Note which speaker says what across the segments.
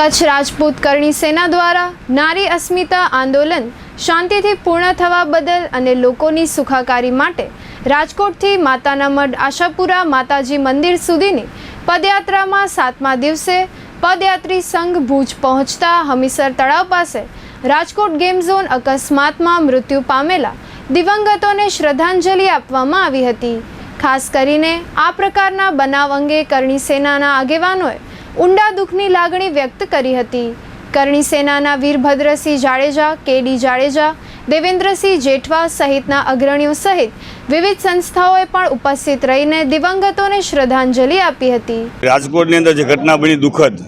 Speaker 1: કચ્છ રાજપૂત કરણી સેના દ્વારા નારી અસ્મિતા આંદોલન શાંતિથી પૂર્ણ થવા બદલ અને લોકોની સુખાકારી માટે રાજકોટથી માતાના મઢ આશાપુરા માતાજી મંદિર સુધીની પદયાત્રામાં સાતમા દિવસે પદયાત્રી સંઘ ભુજ પહોંચતા હમીસર તળાવ પાસે રાજકોટ ગેમ ઝોન અકસ્માતમાં મૃત્યુ પામેલા દિવંગતોને શ્રદ્ધાંજલિ આપવામાં આવી હતી. ખાસ કરીને આ પ્રકારના બનાવ અંગે કરણી સેનાના આગેવાનોએ ઊંડા દુઃખની લાગણી વ્યક્ત કરી હતી. કરણી સેનાના વીરભદ્રસિંહ જાડેજા, કેડી જાડેજા, દેવેન્દ્રસિંહ જેઠવા સહિતના અગ્રણીઓ સહિત વિવિધ સંસ્થાઓએ પણ ઉપસ્થિત રહીને દિવંગતોને શ્રદ્ધાંજલિ આપી હતી.
Speaker 2: રાજકોટની અંદર જે ઘટના બની દુઃખદ,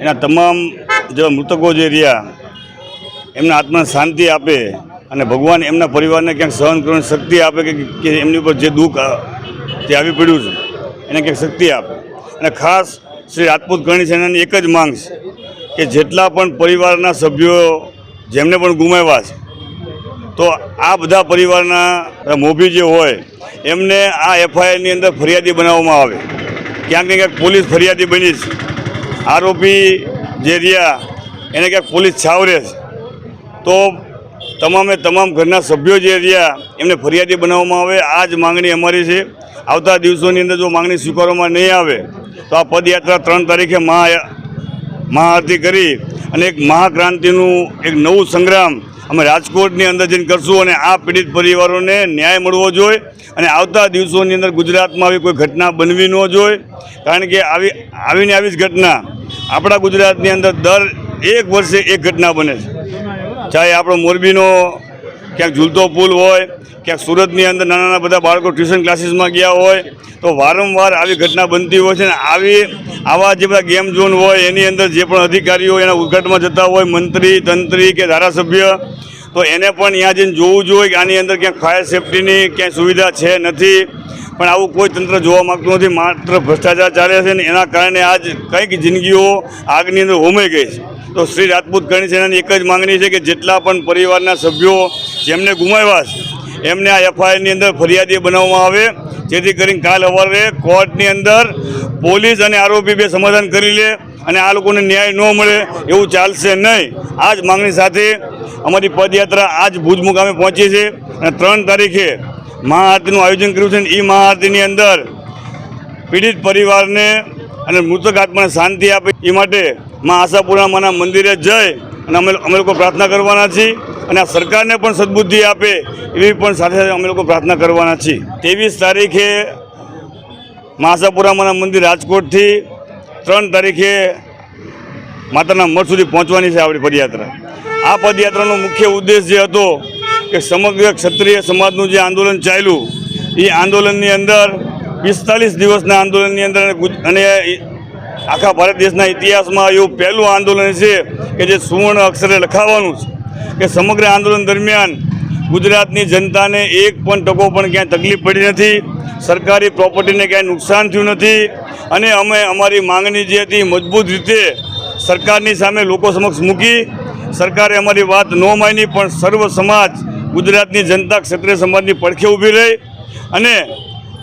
Speaker 2: એના તમામ જે મૃતકો જે રહ્યા, એમના આત્માને શાંતિ આપે અને ભગવાન એમના પરિવારને ક્યાંક સહન કરવાની શક્તિ આપે કે એમની ઉપર જે દુઃખ જે આવી પડ્યું છે, એને ક્યાંક શક્તિ આપે. અને ખાસ શ્રી રાજપૂત કરણી સેનાની એક જ માંગ છે કે જેટલા પણ પરિવારના સભ્યો જેમને પણ ગુમાવ્યા છે, તો આ બધા પરિવારના મોભી જે હોય, એમને આ એફઆઈઆરની અંદર ફરિયાદી બનાવવામાં આવે. ક્યાંક ને ક્યાંક પોલીસ ફરિયાદી બની છે. આરોપી જે રહ્યા, એને ક્યાંક પોલીસ છાવરે છે. તો તમામે તમામ ઘરના સભ્યો જે રહ્યા, એમને ફરિયાદી બનાવવામાં આવે. આ જ માંગણી અમારી છે. આવતા દિવસોની અંદર જો માંગણી સ્વીકારવામાં નહીં આવે, તો આ પદયાત્રા ત્રણ તારીખે મહા મહાઆરતી કરી અને એક મહાક્રાંતિનું એક નવું સંગ્રામ અમે રાજકોટની અંદર જઈને કરશું અને આ પીડિત પરિવારોને ન્યાય મળવો જોઈએ અને આવતા દિવસોની અંદર ગુજરાતમાં આવી કોઈ ઘટના બનવી ન જોઈએ. કારણ કે આવી, આવીને આવી જ ઘટના આપણા ગુજરાતની અંદર દર એક વર્ષે એક ઘટના બને છે. ચાહે આપણો મોરબીનો ક્યાંક ઝૂલતો પુલ હોય ક્યાંક સુરતની અંદર નાના નાના બધા બાળકો ટ્યુશન ક્લાસીસમાં ગયા હોય, તો વારંવાર આવી ઘટના બનતી હોય છે ને આવી, આવા જે બધા ગેમ ઝોન હોય, એની અંદર જે પણ અધિકારીઓ એના ઉદ્ઘાટનમાં જતા હોય, મંત્રી, તંત્રી કે ધારાસભ્ય, તો એને પણ ત્યાં જઈને જોવું જોઈએ કે આની અંદર ક્યાંક ફાયર સેફટીની ક્યાંય સુવિધા છે નથી. પણ આવું કોઈ તંત્ર જોવા માગતું નથી, માત્ર ભ્રષ્ટાચાર ચાલે છે ને એના કારણે આજ કંઈક જિંદગીઓ આગની અંદર હોમાઈ ગઈ છે. તો શ્રી રાજપૂત કરણી સેનાની એક જ માંગણી છે કે જેટલા પણ પરિવારના સભ્યો જેમને ગુમાવ્યા છે એમને આ એફઆઈઆરની અંદર ફરિયાદી બનાવવામાં આવે. જેથી કરીને કાલ સવારે કોર્ટની અંદર પોલીસ અને આરોપી બે સમાધાન કરી લે અને આ લોકોને ન્યાય ન મળે એવું ચાલશે નહીં. આ જ માંગણી સાથે અમારી પદયાત્રા આજ ભુજ મુકામે પહોંચી છે. અને ત્રણ તારીખે મહાઆરતીનું આયોજન કર્યું છે. અને એ મહાઆરતીની અંદર પીડિત પરિવારને અને મૃતક આત્માને શાંતિ આપે. એ માટે મા આશાપુરામાના મંદિરે જઈ અને અમે અમે લોકો પ્રાર્થના કરવાના છીએ અને આ સરકારને પણ સદબુદ્ધિ આપે એવી પણ સાથે સાથે અમે લોકો પ્રાર્થના કરવાના છીએ. ત્રેવીસ તારીખે મા મંદિર રાજકોટથી ત્રણ તારીખે માતાના મઠ સુધી પહોંચવાની છે આપણી પદયાત્રા. આ પદયાત્રાનો મુખ્ય ઉદ્દેશ જે હતો કે સમગ્ર ક્ષત્રિય સમાજનું જે આંદોલન ચાલ્યું, એ આંદોલનની અંદર પિસ્તાલીસ દિવસના આંદોલનની અંદર અને આખા ભારત દેશના ઇતિહાસમાં એવું પહેલું આંદોલન છે કે જે સુવર્ણ અક્ષરે લખાવાનું છે. કે સમગ્ર આંદોલન દરમિયાન ગુજરાતની જનતાને એક પણ ટકો પણ ક્યાંય તકલીફ પડી નથી, સરકારી પ્રોપર્ટીને ક્યાંય નુકસાન થયું નથી અને અમે અમારી માંગણી જે હતી મજબૂત રીતે સરકારની સામે લોકો સમક્ષ મૂકી, સરકારે અમારી વાત ન માની પણ સર્વ સમાજ ગુજરાતની જનતા ક્ષત્રિય સમાજની પડખે ઊભી રહી અને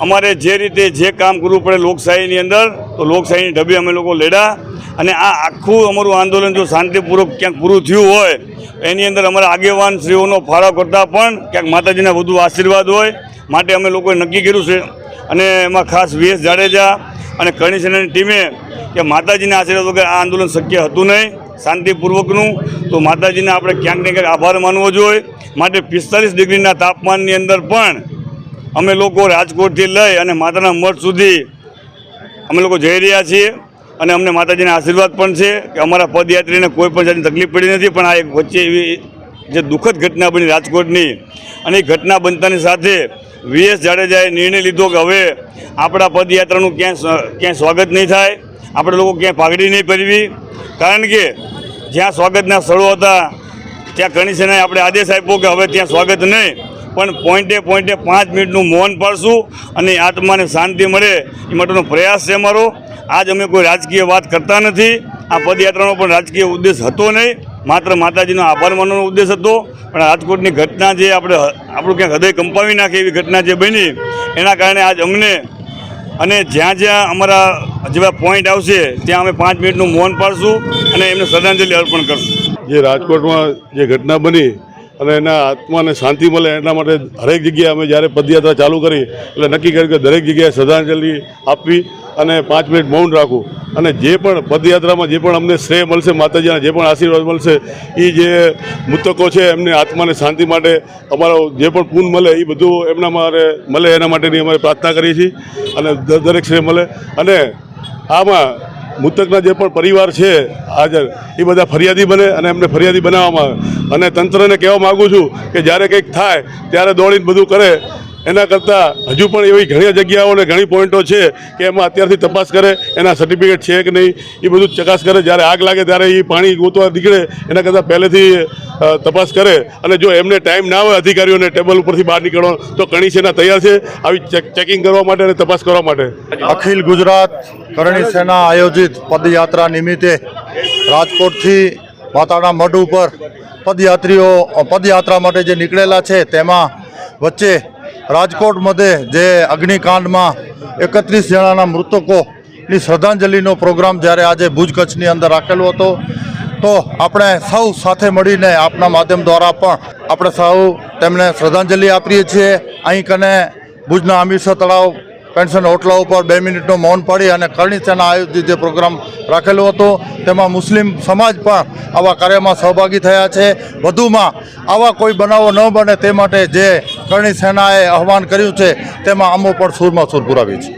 Speaker 2: અમારે જે રીતે જે કામ કરવું પડે લોકશાહીની અંદર, તો લોકશાહીની ઢબે અમે લોકો લડ્યા અને આ આખું અમારું આંદોલન જો શાંતિપૂર્વક ક્યાંક પૂરું થયું હોય, એની અંદર અમારા આગેવાન શ્રીઓનો ફાળો કરતાં પણ ક્યાંક માતાજીના વધુ આશીર્વાદ હોય, માટે અમે લોકોએ નક્કી કર્યું છે. અને એમાં ખાસ વીએસ જાડેજા અને કરણી ટીમે કે માતાજીના આશીર્વાદ વગર આ આંદોલન શક્ય હતું નહીં, શાંતિપૂર્વકનું. તો માતાજીને આપણે ક્યાંક ને ક્યાંક આભાર માનવો જોઈએ. માટે પિસ્તાલીસ ડિગ્રીના તાપમાનની અંદર પણ અમે લોકો રાજકોટથી લઈ અને માતાના મઠ સુધી અમે લોકો જઈ રહ્યા છીએ અને અમને માતાજીના આશીર્વાદ પણ છે કે અમારા પદયાત્રીને કોઈ પણ જાતની તકલીફ પડી નથી, પણ આ એક વચ્ચે એવી જે દુઃખદ ઘટના બની રાજકોટની અને એ ઘટના બનતાની સાથે વીએસ જાડેજાએ નિર્ણય લીધો કે હવે આપણા પદયાત્રાનું ક્યાંય ક્યાંય સ્વાગત નહીં થાય, આપણે લોકો ક્યાંય પાઘડી નહીં પહેરવી, કારણ કે જ્યાં સ્વાગતના સ્થળો હતા, ત્યાં ઘણી સેનાએ આપણે આદેશ આપ્યો કે હવે ત્યાં સ્વાગત નહીં. પણ પોઈન્ટે પોઈન્ટે પાંચ મિનિટનું મૌન પાડશું અને આત્માને શાંતિ મળે એ માટેનો પ્રયાસ છે અમારો. આજ અમે કોઈ રાજકીય વાત કરતા નથી. આ પદયાત્રાનો પણ રાજકીય ઉદ્દેશ હતો નહીં. માત્ર માતાજીનો આભાર માનવાનો ઉદ્દેશ હતો. પણ રાજકોટની ઘટના જે આપણે આપણું ક્યાંક હૃદય કંપાવી નાખે એવી ઘટના જે બની, એના કારણે આજ અમને અને જ્યાં જ્યાં અમારા જેવા પોઈન્ટ આવશે, ત્યાં અમે પાંચ મિનિટનું મૌન પાડશું અને એમને શ્રદ્ધાંજલિ અર્પણ કરશું.
Speaker 3: જે રાજકોટમાં જે ઘટના બની અને એના આત્માને શાંતિ મળે, એના માટે દરેક જગ્યાએ અમે જ્યારે પદયાત્રા ચાલુ કરી, એટલે નક્કી કર્યું કે દરેક જગ્યાએ શ્રદ્ધાંજલિ આપવી અને પાંચ મિનિટ મૌન રાખવું. અને જે પણ પદયાત્રામાં જે પણ અમને શ્રેય મળશે, માતાજીના જે પણ આશીર્વાદ મળશે એ જે મૃતકો છે, એમને આત્માને શાંતિ માટે અમારો જે પણ પૂન મળે એ બધું એમના મારે મળે, એના માટેની અમે પ્રાર્થના કરીએ છીએ. અને દરેક શ્રેય મળે. અને આમાં મૃતકના જે પણ પરિવાર છે, હાજર, એ બધા ફરિયાદી બને અને એમને ફરિયાદી બનાવવામાં અને તંત્રને કહેવા માગું છું કે જ્યારે કંઈક થાય, ત્યારે દોડીને બધું કરે. એના કરતાં હજુ પણ એવી ઘણી જગ્યાઓ અને ઘણી પોઈન્ટો છે કે એમાં અત્યારથી તપાસ કરે, એના સર્ટિફિકેટ છે કે નહીં, એ બધું ચકાસ કરે. જ્યારે આગ લાગે ત્યારે એ પાણી ગોતવા નીકળે, એના કરતાં પહેલેથી તપાસ કરે. અને જો એમને ટાઈમ ના હોય અધિકારીઓને ટેબલ ઉપરથી બહાર નીકળવાનો તો કણી છે તૈયાર છે. આવી ચેક- ચેકિંગ કરવા માટે અને તપાસ કરવા માટે.
Speaker 4: અખિલ ગુજરાત કરણી સેના આયોજિત પદયાત્રા નિમિત્તે રાજકોટથી માતાના મઢ ઉપર પદયાત્રીઓ, પદયાત્રા માટે જે નીકળેલા છે, તેમાં વચ્ચે રાજકોટ મધ્યે જે અગ્નિકાંડમાં એકત્રીસ જણાના મૃતકોની શ્રદ્ધાંજલિનો પ્રોગ્રામ જ્યારે આજે ભુજ કચ્છની અંદર રાખેલો હતો, તો આપણે સૌ સાથે મળીને આપના માધ્યમ દ્વારા પણ આપણે સૌ તેમને શ્રદ્ધાંજલિ આપીએ છીએ. અહીં કને ભુજના હમીરસર તળાવ પેન્શન હોટલા ઉપર બે મિનિટનું મૌન પાડી અને કરણી સેના આયોજિત જે પ્રોગ્રામ રાખેલો હતો, તેમાં મુસ્લિમ સમાજ પણ આવા કાર્યમાં સહભાગી થયા છે. વધુમાં, આવા કોઈ બનાવો ન બને તે માટે જે કરણી સેનાએ આહવાન કર્યું છે, તેમાં અમો પણ સૂરમાં સૂર પુરાવી છે.